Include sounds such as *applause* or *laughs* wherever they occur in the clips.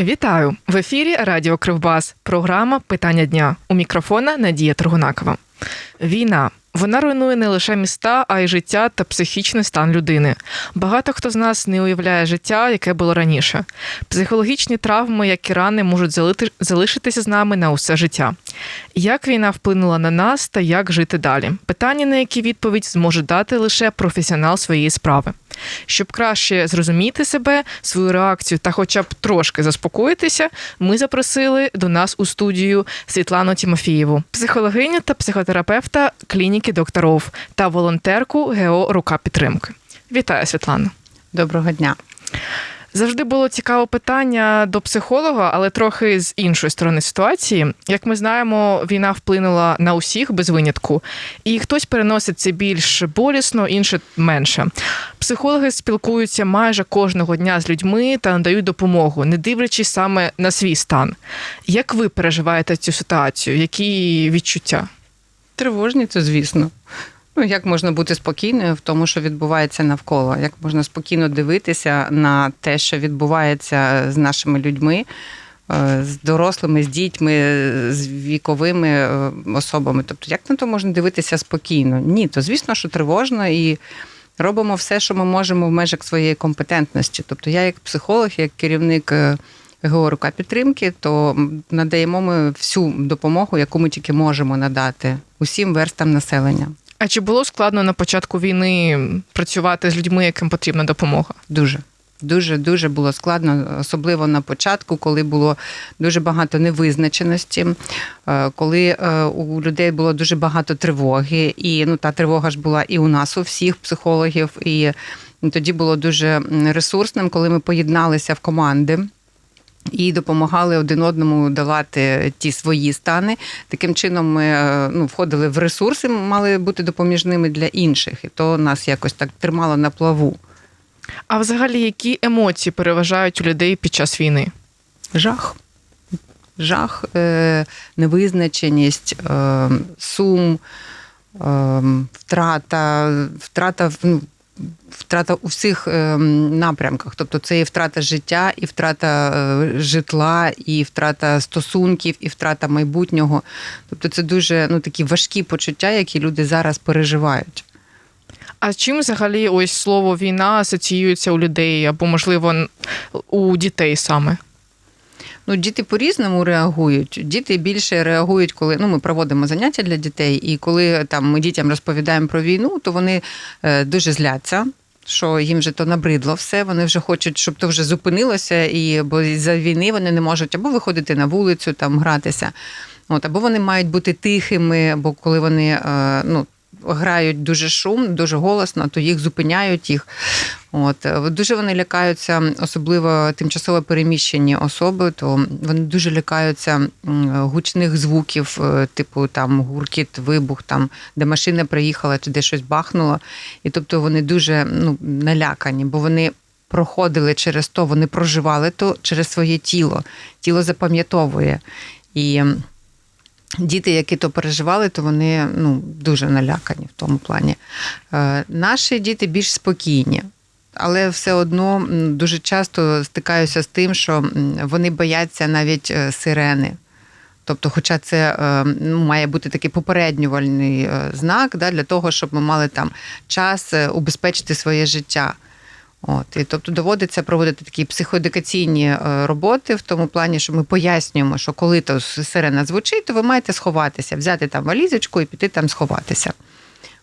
Вітаю в ефірі Радіо Кривбас. Програма Питання дня. У мікрофона Надія Тургунакова. Війна. Вона руйнує не лише міста, а й життя та психічний стан людини. Багато хто з нас не уявляє життя, яке було раніше. Психологічні травми, як і рани, можуть залити- залишитися з нами на усе життя. Як війна вплинула на нас та як жити далі? Питання, на які відповідь зможе дати лише професіонал своєї справи. Щоб краще зрозуміти себе, свою реакцію та хоча б трошки заспокоїтися, ми запросили до нас у студію Світлану Тімофієву, психологиню та психотерапевта клініки докторов та волонтерку ГО Рука підтримки. Вітаю, Світлана. Доброго дня. Завжди було цікаве питання до психолога, але трохи з іншої сторони ситуації. Як ми знаємо, війна вплинула на усіх без винятку, і хтось переносить це більш болісно, інше менше. Психологи спілкуються майже кожного дня з людьми та надають допомогу, не дивлячись саме на свій стан. Як ви переживаєте цю ситуацію? Які відчуття? Тривожні, це звісно. Ну, як можна бути спокійною в тому, що відбувається навколо? Як можна спокійно дивитися на те, що відбувається з нашими людьми, е, з дорослими, з дітьми, з віковими е, особами? Тобто, як на то можна дивитися спокійно? Ні, то звісно, що тривожно і робимо все, що ми можемо в межах своєї компетентності. Тобто, я, як психолог, як керівник. е, ГО «Рука підтримки, то надаємо ми всю допомогу, яку ми тільки можемо надати усім верстам населення. А чи було складно на початку війни працювати з людьми, яким потрібна допомога? Дуже. Дуже дуже було складно, особливо на початку, коли було дуже багато невизначеності, е, коли е, у людей було дуже багато тривоги, і ну та тривога ж була і у нас, у всіх психологів, і тоді було дуже ресурсним, коли ми поєдналися в команди. І допомагали один одному давати ті свої стани. Таким чином ми е, ну, входили в ресурси, мали бути допоміжними для інших, і то нас якось так тримало на плаву. А взагалі, які емоції переважають у людей під час війни? Жах. Жах, е, невизначеність, е, сум, втрата, втрата ну, втрата у всіх е, напрямках. Тобто це і втрата життя, і втрата е, житла, і втрата стосунків, і втрата майбутнього. Тобто це дуже ну, такі важкі почуття, які люди зараз переживають. А чим взагалі ось слово війна асоціюється у людей або, можливо, у дітей саме? Ну, діти по-різному реагують. Діти більше реагують, коли ну, ми проводимо заняття для дітей, і коли там ми дітям розповідаємо про війну, то вони е, дуже зляться. Що їм вже то набридло все, вони вже хочуть, щоб то вже зупинилося, і бо за війни вони не можуть або виходити на вулицю, там гратися. От, або вони мають бути тихими, бо коли вони е, ну, грають дуже шум, дуже голосно, то їх зупиняють їх. От е, дуже вони лякаються, особливо тимчасово переміщені особи, то вони дуже лякаються гучних звуків, е, типу там гуркіт, вибух, там де машина приїхала, чи де щось бахнуло. І тобто вони дуже ну, налякані, бо вони. Проходили через то, вони проживали то через своє тіло. Тіло запам'ятовує. І діти, які то переживали, то вони ну, дуже налякані в тому плані. Е, Наші діти більш спокійні. Але все одно дуже часто стикаюся з тим, що вони бояться навіть е, сирени. Тобто, хоча це е, ну, має бути такий попереднювальний знак да, для того, щоб ми мали там час убезпечити своє життя. От, і тобто доводиться проводити такі психоедукаційні е, роботи в тому плані, що ми пояснюємо, що коли то сирена звучить, то ви маєте сховатися, взяти там валізочку і піти там сховатися.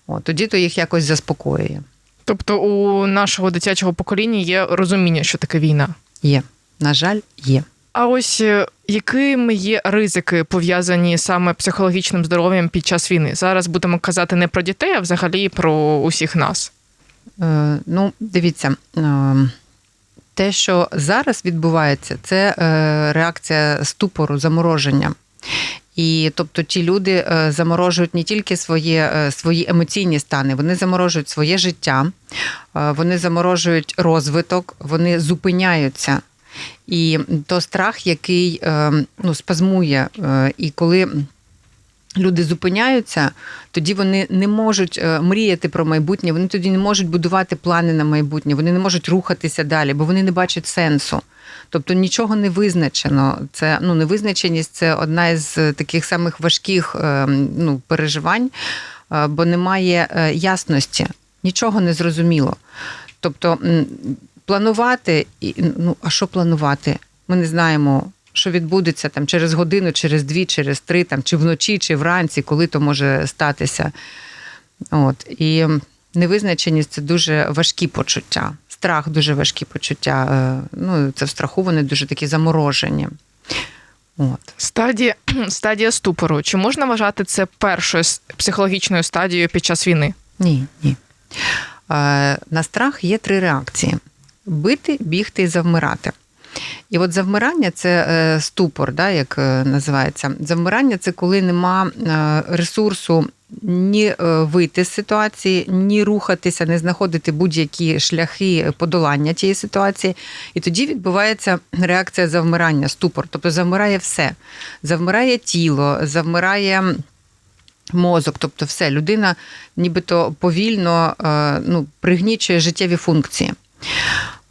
От, тоді то їх якось заспокоює. Тобто у нашого дитячого покоління є розуміння, що таке війна. Є. На жаль, є. А ось е, якими є ризики пов'язані саме психологічним здоров'ям під час війни? Зараз будемо казати не про дітей, а взагалі про усіх нас. Е, ну, дивіться, е, те, що зараз відбувається, це е, реакція ступору, замороження. І тобто ті люди заморожують не тільки своє, свої емоційні стани, вони заморожують своє життя, вони заморожують розвиток, вони зупиняються. І то страх, який ну, спазмує, і коли люди зупиняються, тоді вони не можуть е, мріяти про майбутнє, вони тоді не можуть будувати плани на майбутнє, вони не можуть рухатися далі, бо вони не бачать сенсу. Тобто нічого не визначено. Це ну невизначеність це одна із е, таких самих важких е, ну, переживань, бо немає ясності, нічого не зрозуміло. Тобто планувати, ну а що планувати? Ми не знаємо, що відбудеться там через годину, через дві, через три, там, чи вночі, чи вранці, коли то може статися. От. І невизначеність це дуже важкі почуття. Страх дуже важкі почуття. Е, Ну, це в страху вони дуже такі заморожені. От. Стадія, *clears throat* стадія ступору. Чи можна вважати це першою психологічною стадією під час війни? Ні, ні. Е, На страх є три реакції: бити, бігти і завмирати. І от завмирання це е, ступор, да, як е, називається. Завмирання це коли нема е, ресурсу ні вийти з ситуації, ні рухатися, не знаходити будь-які шляхи подолання тієї ситуації. І тоді відбувається реакція завмирання, ступор. Тобто завмирає все. Завмирає тіло, завмирає мозок, тобто все, людина нібито повільно ну, пригнічує життєві функції.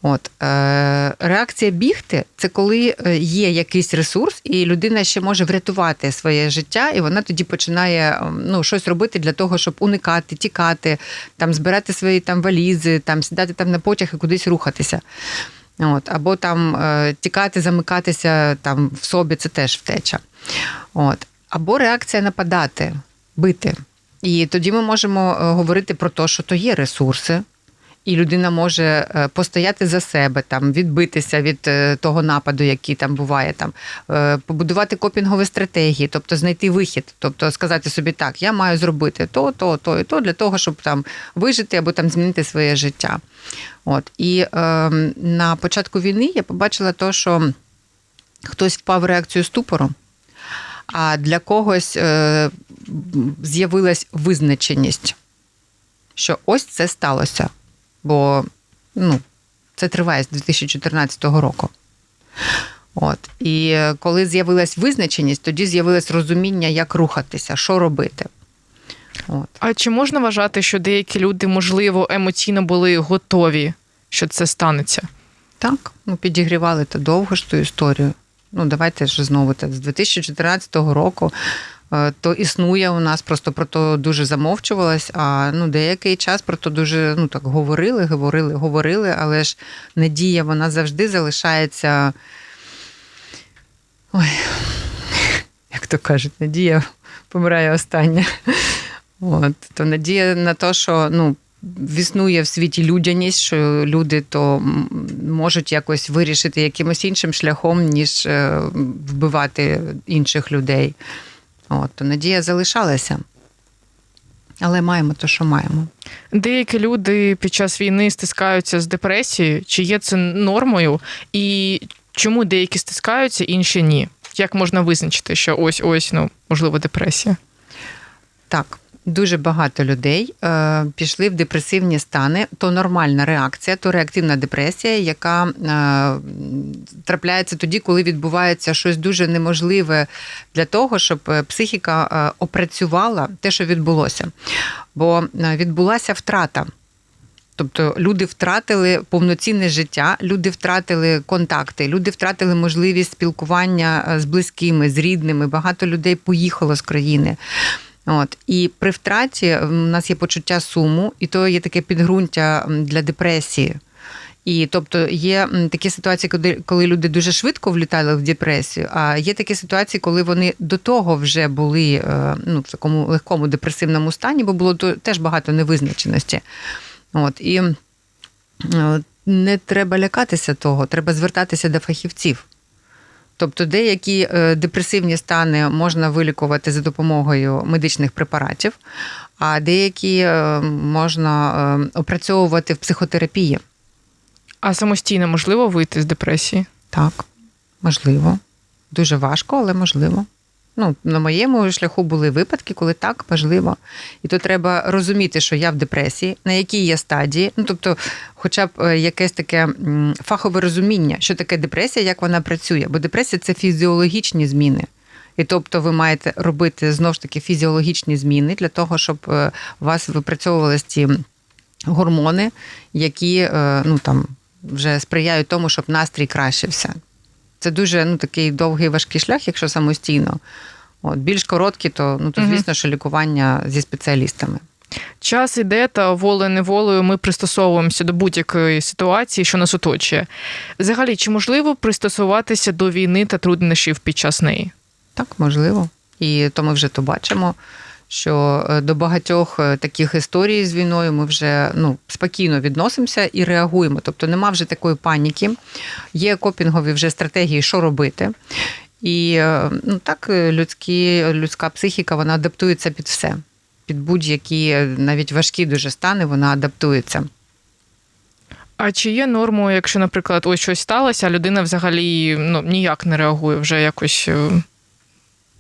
От, е, реакція бігти це коли е, є якийсь ресурс, і людина ще може врятувати своє життя, і вона тоді починає ну, щось робити для того, щоб уникати, тікати, там, збирати свої там, валізи, там, сідати там на потяг і кудись рухатися. От, або там е, тікати, замикатися там, в собі це теж втеча. От. Або реакція нападати, бити. І тоді ми можемо е, говорити про те, що то є ресурси, і людина може е, постояти за себе, там, відбитися від е, того нападу, який там буває, там, е, побудувати копінгові стратегії, тобто знайти вихід, тобто сказати собі, так, я маю зробити то, то, то і то для того, щоб там вижити або там змінити своє життя. От. І е, на початку війни я побачила то, що хтось впав в реакцію ступору, а для когось е, з'явилась визначеність, що ось це сталося. Бо ну, це триває з 2014 року. От. І коли з'явилась визначеність, тоді з'явилось розуміння, як рухатися, що робити. От. А чи можна вважати, що деякі люди, можливо, емоційно були готові, що це станеться? Так, ну підігрівали то довго ж ту історію. Ну, давайте ж знову так, з 2014 року то існує у нас, просто про то дуже замовчувалось, а ну, деякий час про то дуже ну, так, говорили, говорили, говорили, але ж надія вона завжди залишається. Ой, *laughs* як то кажуть, надія помирає остання. От, то надія на те, що ну, існує в світі людяність, що люди то можуть якось вирішити якимось іншим шляхом, ніж е, вбивати інших людей. От, то надія залишалася. Але маємо те, що маємо. Деякі люди під час війни стискаються з депресією. Чи є це нормою? І чому деякі стискаються, інші ні? Як можна визначити, що ось ось ну можливо депресія? Так, дуже багато людей е, пішли в депресивні стани. То нормальна реакція, то реактивна депресія, яка е, трапляється тоді, коли відбувається щось дуже неможливе для того, щоб е, психіка е, опрацювала те, що відбулося. Бо е, відбулася втрата. Тобто люди втратили повноцінне життя, люди втратили контакти, люди втратили можливість спілкування з близькими, з рідними. Багато людей поїхало з країни. От і при втраті в нас є почуття суму, і то є таке підґрунтя для депресії. І тобто є такі ситуації, коли, коли люди дуже швидко влітали в депресію, а є такі ситуації, коли вони до того вже були е, ну, в такому легкому депресивному стані, бо було теж багато невизначеності. От і е, не треба лякатися того, треба звертатися до фахівців. Тобто деякі е, депресивні стани можна вилікувати за допомогою медичних препаратів, а деякі е, можна е, опрацьовувати в психотерапії. А самостійно можливо вийти з депресії? Так, можливо. Дуже важко, але можливо. Ну, на моєму шляху були випадки, коли так можливо. І то треба розуміти, що я в депресії, на якій я стадії. Ну, тобто, хоча б е, якесь таке фахове розуміння, що таке депресія, як вона працює. Бо депресія це фізіологічні зміни. І тобто ви маєте робити знову ж таки фізіологічні зміни для того, щоб е, у вас випрацьовувалися ці гормони, які е, ну, там, вже сприяють тому, щоб настрій кращився. Це дуже ну, такий довгий важкий шлях, якщо самостійно. От, більш короткі, то, ну, то звісно, що лікування зі спеціалістами. Час іде, та волею неволею ми пристосовуємося до будь-якої ситуації, що нас оточує. Взагалі, чи можливо пристосуватися до війни та труднощів під час неї? Так, можливо. І то ми вже то бачимо, що е, до багатьох е, таких історій з війною ми вже ну, спокійно відносимося і реагуємо. Тобто нема вже такої паніки, є копінгові вже стратегії, що робити. І е, ну, так людські, людська психіка вона адаптується під все. Під будь-які навіть важкі дуже стани, вона адаптується. А чи є нормою, якщо, наприклад, ось щось сталося, а людина взагалі ну, ніяк не реагує, вже якось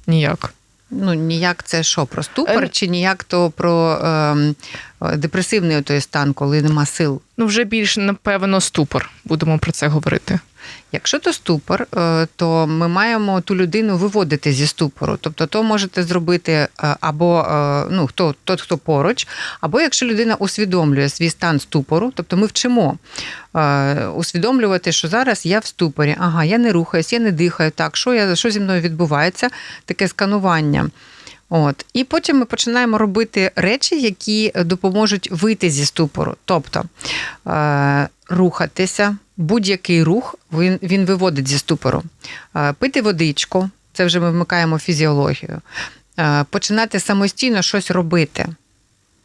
ніяк? Ну, ніяк це що, про ступор, Е, чи ніяк то про ем, е, депресивний той стан, коли нема сил. Ну, вже більш, напевно, ступор, будемо про це говорити. Якщо то ступор, е, то ми маємо ту людину виводити зі ступору. Тобто, то можете зробити е, або е, ну, хто, тот, хто поруч, або якщо людина усвідомлює свій стан ступору, тобто ми вчимо усвідомлювати, що зараз я в ступорі, ага, я не рухаюсь, я не дихаю, так, що, я, що зі мною відбувається, таке сканування. От. І потім ми починаємо робити речі, які допоможуть вийти зі ступору. Тобто рухатися, будь-який рух він, він виводить зі ступору. Пити водичку, це вже ми вмикаємо фізіологію. Починати самостійно щось робити.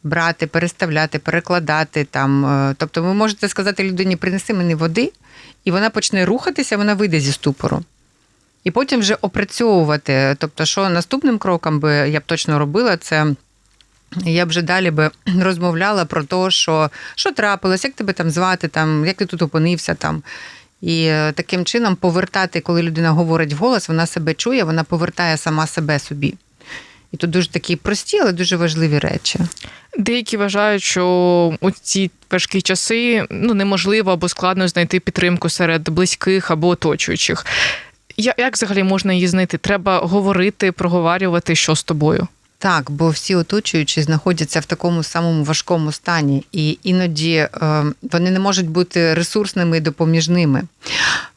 Брати, переставляти, перекладати там. Е, Тобто, ви можете сказати людині, принеси мені води, і вона почне рухатися, вона вийде зі ступору. І потім вже опрацьовувати. Тобто, що наступним кроком би я б точно робила, це я б вже далі би *clears throat* розмовляла про те, що, що трапилось, як тебе там звати, там, як ти тут опинився там. І е, таким чином повертати, коли людина говорить вголос, вона себе чує, вона повертає сама себе собі. І тут дуже такі прості, але дуже важливі речі. Деякі вважають, що у ці важкі часи ну, неможливо або складно знайти підтримку серед близьких або оточуючих. Я- Як взагалі можна її знайти? Треба говорити, проговорювати, що з тобою. Так, бо всі оточуючі знаходяться в такому самому важкому стані, і іноді е, вони не можуть бути ресурсними і допоміжними.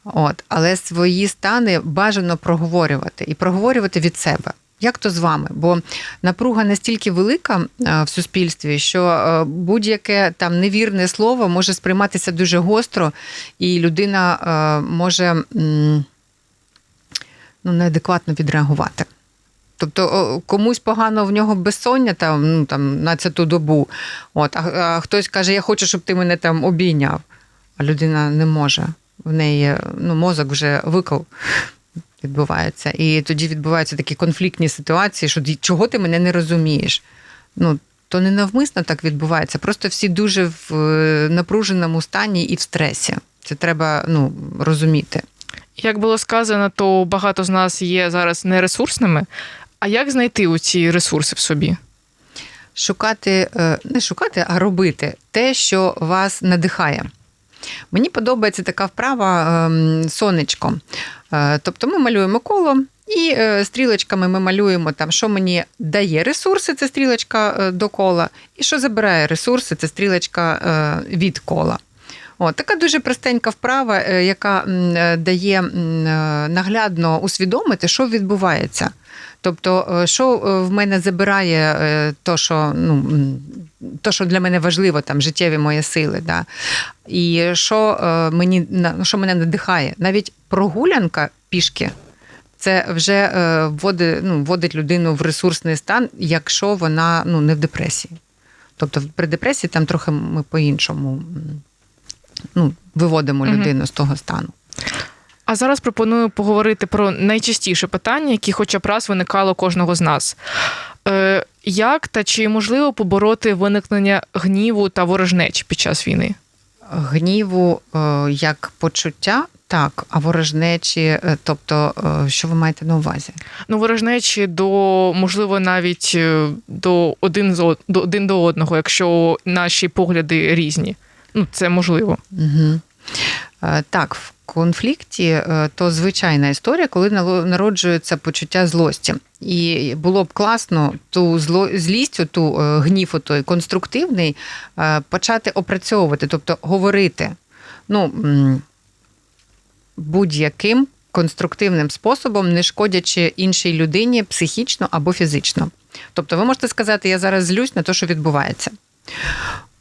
От, але свої стани бажано проговорювати і проговорювати від себе. Як то з вами? Бо напруга настільки велика е, в суспільстві, що е, будь-яке там невірне слово може сприйматися дуже гостро, і людина може ну, неадекватно відреагувати. Тобто комусь погано в нього безсоння там, ну, там, на цю добу. От, а, а хтось каже, я хочу, щоб ти мене там обійняв. А людина не може. В неї ну, мозок вже викол відбувається. І тоді відбуваються такі конфліктні ситуації, що чого ти мене не розумієш. Ну, то не навмисно так відбувається. Просто всі дуже в е, напруженому стані і в стресі. Це треба ну, розуміти. Як було сказано, то багато з нас є зараз нересурсними. А як знайти ці ресурси в собі? шукати, е, не шукати, а робити те, що вас надихає. Мені подобається така вправа ем, сонечко. Е, Тобто ми малюємо коло. І е, стрілочками ми малюємо там, що мені дає ресурси, це стрілочка до кола, і що забирає ресурси, це стрілочка від кола. О, така дуже простенька вправа, яка дає наглядно усвідомити, що відбувається. Тобто, е, що е, в мене забирає е, то, що, ну, то, що для мене важливо, там, життєві мої сили. Да? І що, е, мені, на- що мене надихає. Навіть прогулянка пішки. Це вже е, вводить, ну, вводить людину в ресурсний стан, якщо вона ну, не в депресії. Тобто при депресії там трохи ми по-іншому ну, виводимо людину з того стану. А зараз пропоную поговорити про найчастіше питання, які хоча б раз виникало кожного з нас. Е, як та чи можливо побороти виникнення гніву та ворожнечі під час війни? Гніву е, як почуття, так, а ворожнечі, е, тобто, е, що ви маєте на увазі? Ну, ворожнечі до, можливо, навіть до один, до один до одного, якщо наші погляди різні. Ну, це можливо. Угу. Так, в конфлікті, е, то звичайна історія, коли народжується почуття злості. І було б класно ту зло, злість, ту е, гнів, той конструктивний, е, почати опрацьовувати, тобто говорити. Ну, будь-яким конструктивним способом, не шкодячи іншій людині психічно або фізично. Тобто, ви можете сказати, я зараз злюсь на те, що відбувається.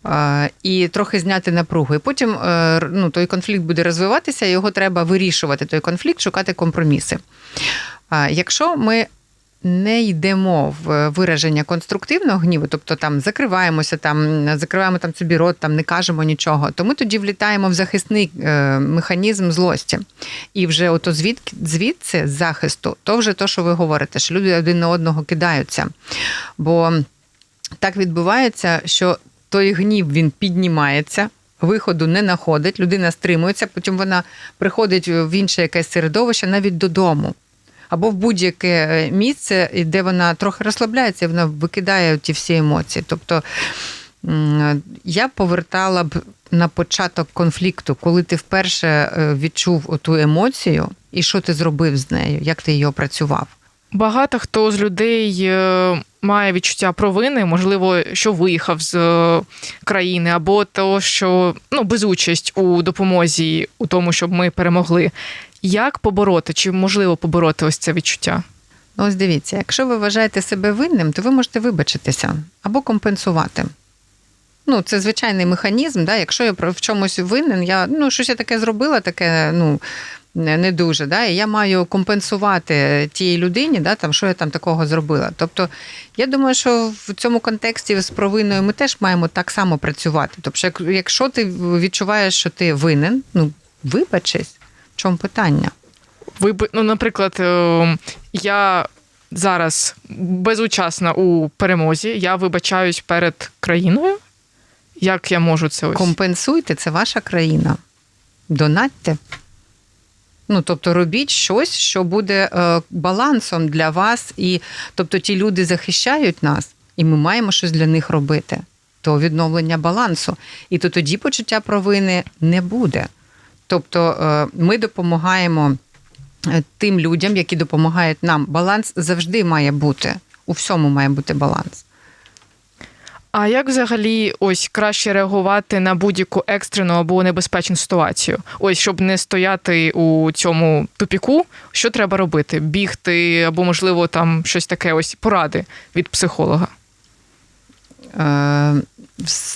Е, І трохи зняти напругу. І потім е, ну, той конфлікт буде розвиватися, його треба вирішувати, той конфлікт, шукати компроміси. Якщо ми не йдемо в вираження конструктивного гніву, тобто там закриваємося, там закриваємо там собі рот, там не кажемо нічого, то ми тоді влітаємо в захисний е, механізм злості. І вже ото звідки звідси з захисту, то вже то, що ви говорите, що люди один на одного кидаються. Бо так відбувається, що той гнів він піднімається. Виходу не знаходить, людина стримується, потім вона приходить в інше якесь середовище, навіть додому. Або в будь-яке е, місце, де вона трохи розслабляється, вона викидає ті всі емоції. Тобто я повертала б на початок конфлікту, коли ти вперше е, відчув оту емоцію, і що ти зробив з нею, як ти її опрацював. Багато хто з людей е, має відчуття провини, можливо, що виїхав з е, країни, або то, що ну, безучасть у допомозі у тому, щоб ми перемогли. Як побороти? Чи можливо побороти ось це відчуття? Ну, ось дивіться, якщо ви вважаєте себе винним, то ви можете вибачитися або компенсувати. Ну, це звичайний механізм. Да? Якщо я в чомусь винен, я ну, щось я таке зробила, таке ну, не дуже. Да? І я маю компенсувати тій людині, да, там, що я там такого зробила. Тобто, я думаю, що в цьому контексті з провиною ми теж маємо так само працювати. Тобто, якщо ти відчуваєш, що ти винен, ну вибачись, в чому питання? Ви б- ну, наприклад, е, я зараз безучасна у перемозі, я вибачаюсь перед країною. Як я можу це ось? Компенсуйте, це ваша країна. Донатьте. Ну, тобто робіть щось, що буде е, балансом для вас. І тобто ті люди захищають нас, і ми маємо щось для них робити. То відновлення балансу. І то тоді почуття провини не буде. Тобто е, ми допомагаємо е, тим людям, які допомагають нам. Баланс завжди має бути. У всьому має бути баланс. А як взагалі ось краще реагувати на будь-яку екстрену або небезпечну ситуацію? Ось щоб не стояти у цьому тупіку, що треба робити? Бігти або, можливо, там щось таке, ось поради від психолога. Е,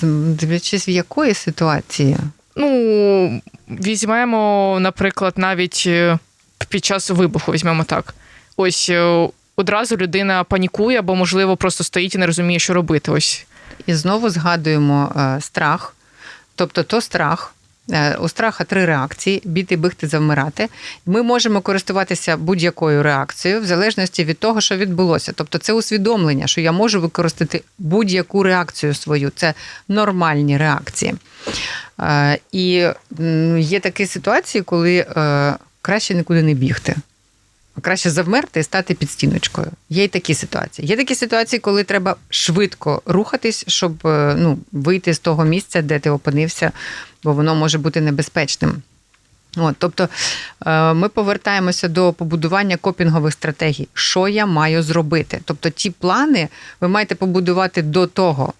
дивлячись, в якої ситуації? Ну, візьмемо, наприклад, навіть е, під час вибуху, візьмемо так. Ось е, одразу людина панікує, або, можливо, просто стоїть і не розуміє, що робити. Ось І знову згадуємо е, страх. Тобто, то страх. Е, У страха три реакції: біти, бігти, завмирати. Ми можемо користуватися будь-якою реакцією в залежності від того, що відбулося. Тобто, це усвідомлення, що я можу використати будь-яку реакцію свою. Це нормальні реакції. Е, І є такі ситуації, коли краще нікуди не бігти. Краще завмерти і стати під стіночкою. Є й такі ситуації. Є такі ситуації, коли треба швидко рухатись, щоб е, ну, вийти з того місця, де ти опинився, бо воно може бути небезпечним. От, тобто е, ми повертаємося до побудування копінгових стратегій. Що я маю зробити? Тобто ті плани ви маєте побудувати до того,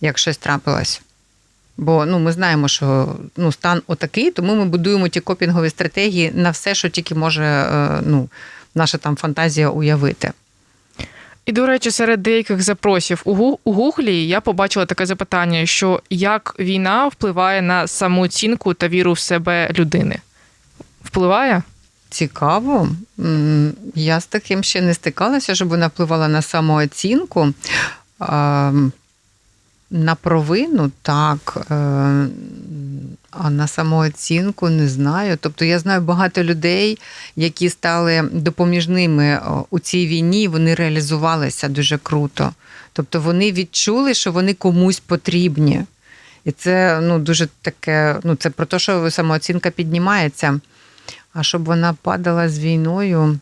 як щось трапилось. Бо ну, ми знаємо, що ну, стан отакий, тому ми будуємо ті копінгові стратегії на все, що тільки може е, ну, наша там фантазія уявити. І, до речі, серед деяких запросів у Гуглі я побачила таке запитання, що як війна впливає на самооцінку та віру в себе людини. Впливає? Цікаво. Я з таким ще не стикалася, щоб вона впливала на самооцінку. На провину так. е, А на самооцінку не знаю. Тобто я знаю багато людей, які стали допоміжними о, у цій війні, вони реалізувалися дуже круто. Тобто вони відчули, що вони комусь потрібні. І це ну, дуже таке, ну, це про те, що самооцінка піднімається. А щоб вона падала з війною,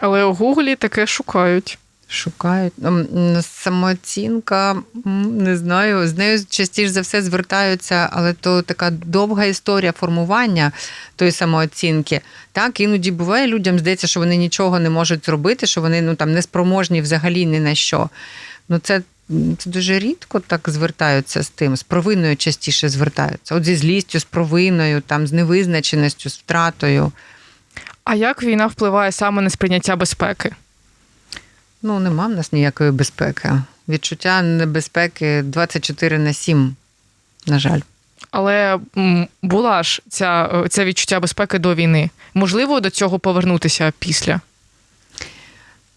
Але у Гуглі таке шукають. Шукають. М, м, Самооцінка, не знаю, з нею частіше за все звертаються, але то така довга історія формування тої самооцінки. Так, іноді буває, людям здається, що вони нічого не можуть зробити, що вони ну, там, неспроможні взагалі ні на що. Ну, це, це дуже рідко так звертаються з тим, з провиною частіше звертаються. От зі злістю, з провиною, там, з невизначеністю, з втратою. А як війна впливає саме на сприйняття безпеки? Ну, нема в нас ніякої безпеки. Відчуття небезпеки 24 на 7, на жаль. Але була ж ця, це відчуття безпеки до війни. Можливо, до цього повернутися після.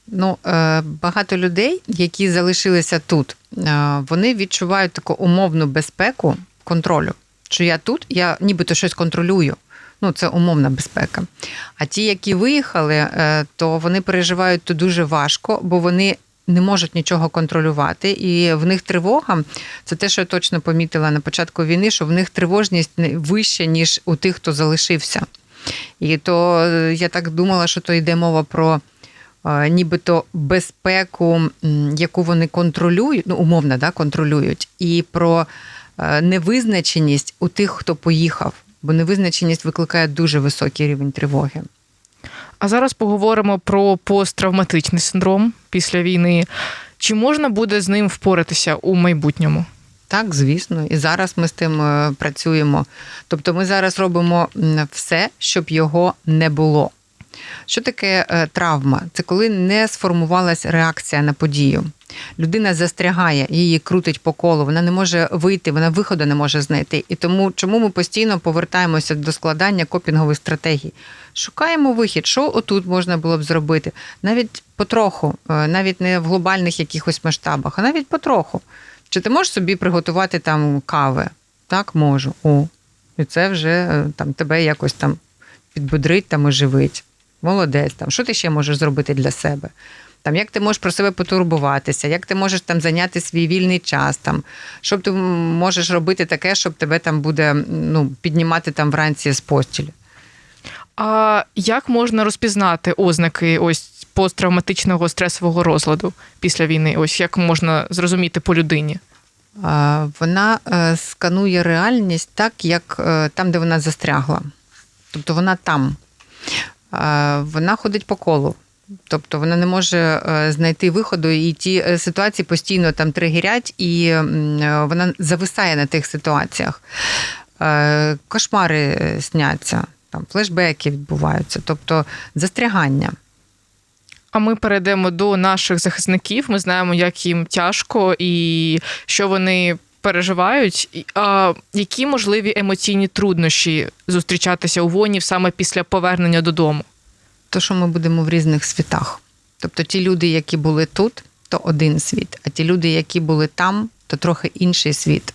Ну, е, багато людей, які залишилися тут, е, вони відчувають таку умовну безпеку контролю. Що я тут, я нібито щось контролюю. Ну, це умовна безпека. А ті, які виїхали, е, то вони переживають то дуже важко, бо вони не можуть нічого контролювати. І в них тривога це те, що я точно помітила на початку війни, що в них тривожність не- вища, ніж у тих, хто залишився. І то е, я так думала, що то йде мова про е, нібито безпеку, яку вони контролюють, ну умовно, да, контролюють, і про невизначеність у тих, хто поїхав. Бо невизначеність викликає дуже високий рівень тривоги. А зараз поговоримо про посттравматичний синдром після війни. Чи можна буде з ним впоратися у майбутньому? Так, звісно, і зараз ми з тим е, працюємо. Тобто, ми зараз робимо все, щоб його не було. Що таке е, травма? Це коли не сформувалась реакція на подію. Людина застрягає, її крутить по колу, вона не може вийти, вона виходу не може знайти. І тому, чому ми постійно повертаємося до складання копінгових стратегій? Шукаємо вихід, що отут можна було б зробити, навіть потроху, е, навіть не в глобальних якихось масштабах, а навіть потроху. Чи ти можеш собі приготувати там кави? Так, можу. О. І це вже е, там тебе якось там підбудрить, там оживить. Молодець, там що ти ще можеш зробити для себе? Там як ти можеш про себе потурбуватися, як ти можеш там зайняти свій вільний час, там що ти можеш робити таке, щоб тебе там буде ну, піднімати там вранці з постілі. А як можна розпізнати ознаки ось посттравматичного стресового розладу після війни? Ось як можна зрозуміти по людині? А, Вона е, сканує реальність так, як е, там, де вона застрягла. Тобто вона там. Вона ходить по колу. Тобто вона не може е, знайти виходу, і ті е, ситуації постійно там тригерять, і е, вона зависає на тих ситуаціях. Кошмари сняться, там флешбеки відбуваються, тобто застрягання. А ми перейдемо до наших захисників. Ми знаємо, як їм тяжко і що вони переживають. А які можливі емоційні труднощі зустрічатися у воїнів саме після повернення додому? то, що ми будемо в різних світах. Тобто ті люди, які були тут, то один світ, а ті люди, які були там, то трохи інший світ.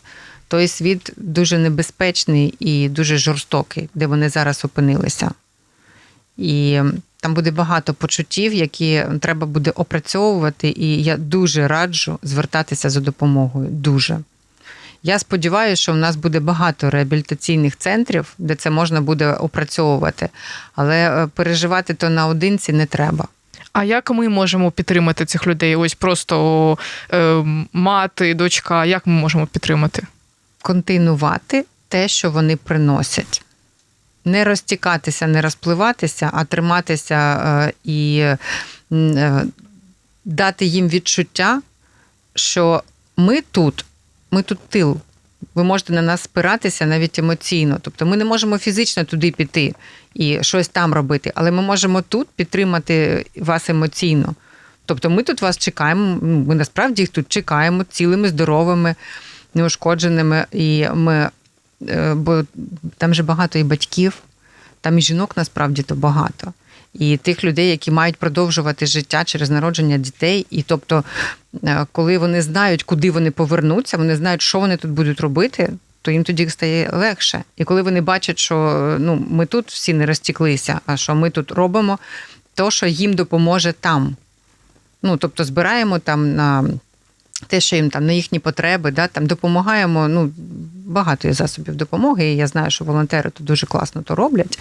Той світ дуже небезпечний і дуже жорстокий, де вони зараз опинилися. І там буде багато почуттів, які треба буде опрацьовувати, і я дуже раджу звертатися за допомогою. Дуже. Я сподіваюся, що в нас буде багато реабілітаційних центрів, де це можна буде опрацьовувати, але е, переживати то наодинці не треба. А як ми можемо підтримати цих людей? Ось просто е, мати, дочка, як ми можемо підтримати? Континувати те, що вони приносять. Не розтікатися, не розпливатися, а триматися е, і е, дати їм відчуття, що ми тут, ми тут тил. Ви можете на нас спиратися навіть емоційно. Тобто ми не можемо фізично туди піти і щось там робити, але ми можемо тут підтримати вас емоційно. Тобто ми тут вас чекаємо, ми насправді їх тут чекаємо цілими, здоровими, неушкодженими. І ми, е, бо там же багато і батьків, там і жінок насправді то багато. І тих людей, які мають продовжувати життя через народження дітей. І тобто, е, коли вони знають, куди вони повернуться, вони знають, що вони тут будуть робити, то їм тоді стає легше. І коли вони бачать, що ну, ми тут всі не розтіклися, а що ми тут робимо, то що їм допоможе там. Ну, тобто збираємо там на те, що їм там на їхні потреби, да, там допомагаємо. Ну, багато є засобів допомоги, і я знаю, що волонтери тут дуже класно то роблять.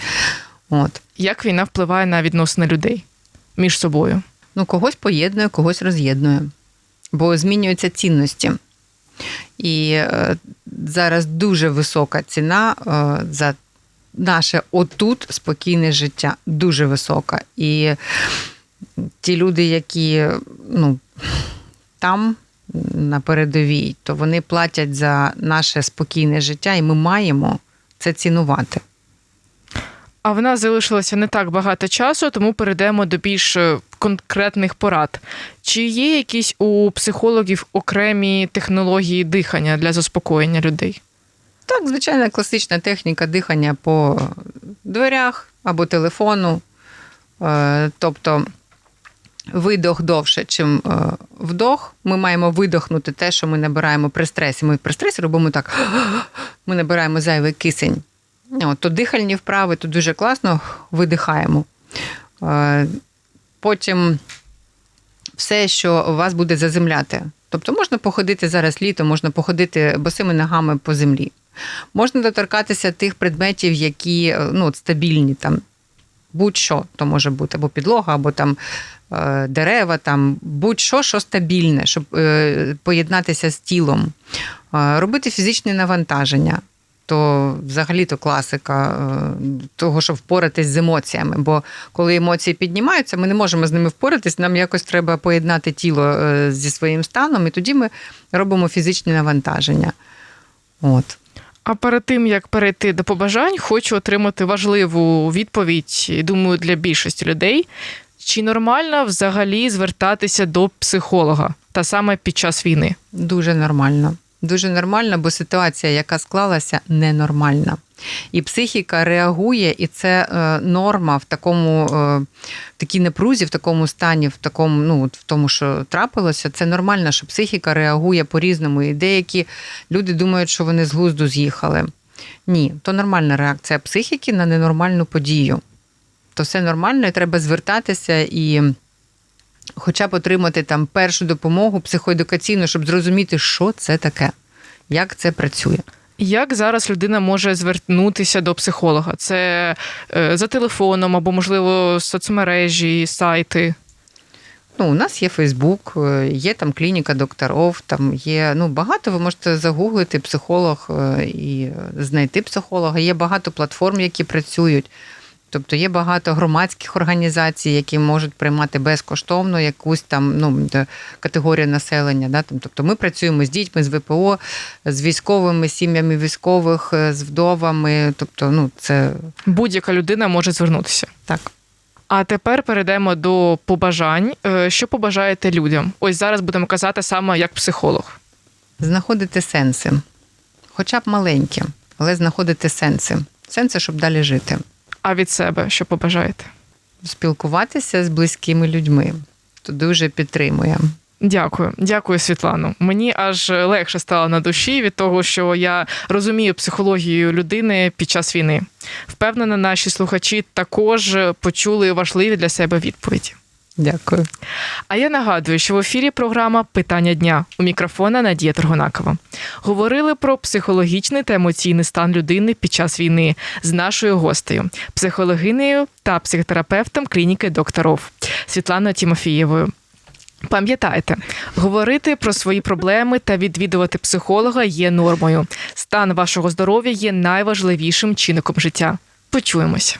От. Як війна впливає на відносини людей між собою? Ну, когось поєднує, когось роз'єднує, бо змінюються цінності. І е, зараз дуже висока ціна е, за наше отут спокійне життя, дуже висока. І ті люди, які ну, там на передовій, то вони платять за наше спокійне життя, і ми маємо це цінувати. А в нас залишилося не так багато часу, тому перейдемо до більш е, конкретних порад. Чи є якісь у психологів окремі технології дихання для заспокоєння людей? Так, звичайна класична техніка дихання по дверях або телефону. Е, Тобто видох довше, чим е, вдох. Ми маємо видохнути те, що ми набираємо при стресі. Ми при стресі робимо так: *gasps* ми набираємо зайвий кисень. От, то дихальні вправи тут дуже класно видихаємо. Е, Потім все, що вас буде заземляти. Тобто можна походити зараз літо, можна походити босими ногами по землі. Можна доторкатися тих предметів, які е, ну, стабільні, там, будь-що то може бути, або підлога, або там е, дерева, там, будь-що, що стабільне, щоб е, поєднатися з тілом, Е, робити фізичні навантаження. То взагалі-то класика е, того, щоб впоратись з емоціями. Бо коли емоції піднімаються, ми не можемо з ними впоратись, нам якось треба поєднати тіло е, зі своїм станом, і тоді ми робимо фізичні навантаження. От. А перед тим як перейти до побажань, хочу отримати важливу відповідь, думаю, для більшості людей. Чи нормально взагалі звертатися до психолога та саме під час війни? Дуже нормально. Дуже нормально, бо ситуація, яка склалася, ненормальна. І психіка реагує, і це е, норма в такому е, такій напрузі, в такому стані, в такому, ну в тому, що трапилося. Це нормально, що психіка реагує по-різному. І деякі люди думають, що вони з глузду з'їхали. Ні, то нормальна реакція психіки на ненормальну подію. То все нормально, і треба звертатися і хоча б отримати там першу допомогу психоедукаційну, щоб зрозуміти, що це таке, як це працює. Як зараз людина може звернутися до психолога? Це е, за телефоном або, можливо, соцмережі, сайти. Ну, у нас є Фейсбук, е, є там клініка докторів, там є ну багато. Ви можете загуглити психолог е, і знайти психолога. Є багато платформ, які працюють. Тобто є багато громадських організацій, які можуть приймати безкоштовно якусь там ну, категорію населення. Да? Тобто ми працюємо з дітьми, з ВПО, з військовими сім'ями військових, е, з вдовами. Тобто, ну, це Будь-яка людина може звернутися. так. А тепер перейдемо до побажань. Е, Що побажаєте людям? Ось зараз будемо казати саме як психолог. знаходити сенси, хоча б маленькі, але знаходити сенси. Сенси, щоб далі жити. А від себе що побажаєте? Спілкуватися з близькими людьми. То дуже підтримує. Дякую, дякую, Світлано. Мені аж легше стало на душі від того, що я розумію психологію людини під час війни. Впевнена, наші слухачі також почули важливі для себе відповіді. Дякую. А я нагадую, що в ефірі програма Питання дня у мікрофона Надія Торгонакова. Говорили про психологічний та емоційний стан людини під час війни з нашою гостею, психологинею та психотерапевтом клініки докторов Світланою Тімофієвою. Пам'ятайте, говорити про свої проблеми та відвідувати психолога є нормою. Стан вашого здоров'я є найважливішим чинником життя. Почуємося.